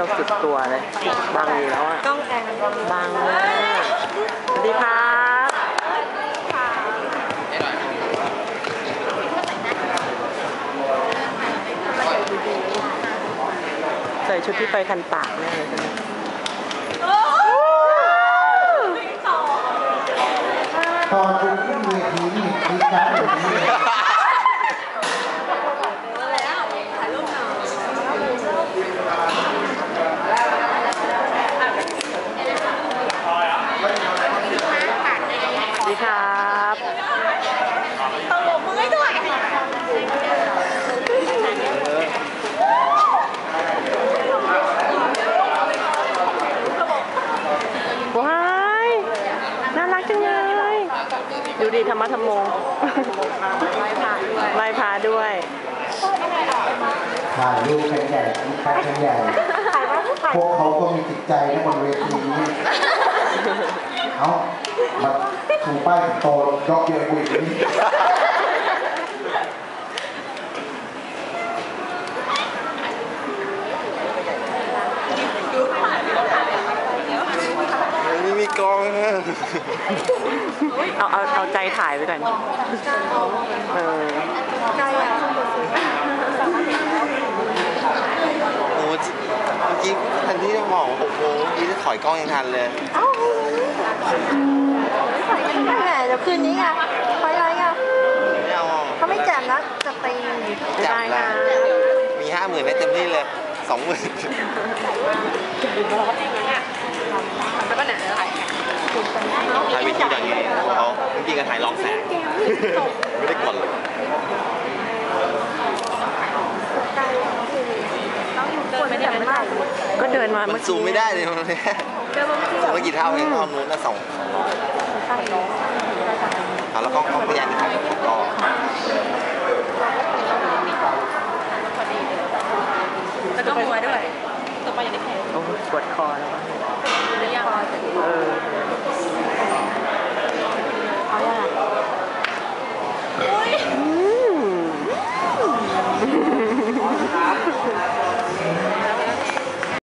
บังอยู่แล้วอะกล้องแอนบังมากสวัสดีครับใส่ชุดที่ไปคันปากแน่เลยใช่ไหมตอคุณขึ้นเวทีนี่มีการอย่างนี้เลยสวัสดีครับว้ายน่ารักจังเลย ดูดีธรรมะธรรมโมไหว้พระด้วยถ่ายรูปกันใหญ่มีคัดกันใหญ่พวกเขาก็มีจิตใจนะบนเวทีนี้ เอามาถูป้ายโตยกเยอะกว่าอีกนี่นี่มีกล้องนะเอาเอาเอาใจถ่ายไปก่อนเออ ไกลอะ โอ้จเมื่อกี้ ทันที่จะบอกหกโมงเมื่อกี้จะถอยกล้องยังทันเลยถ่ายกันได้ไงเดี๋ยวคืนนี้ไงไปอะไรไงไม่เอาเขาไม่แจมนะจะตีไม่ได้นะมีห้าหมื่นได้เต็มที่เลยสองหมื่นถ่ายวิธีอย่างไงเขาจริงๆก็ถ่ายลองแสง ไม่ได้กดเลยควรไม่แต่ไม่ได้ ก็เดินมามัเมื่นอซูกี้มไม่ได้เลยมันเนี่ยซูมไม่กี่เท่าเองเอานู้นนะสองเอาแล้วกล้องกล้องพยานนี่ของก็แล้วก็มัวด้วยตกไปอย่างนี้แขนโอ้ยปวดคอแล้ว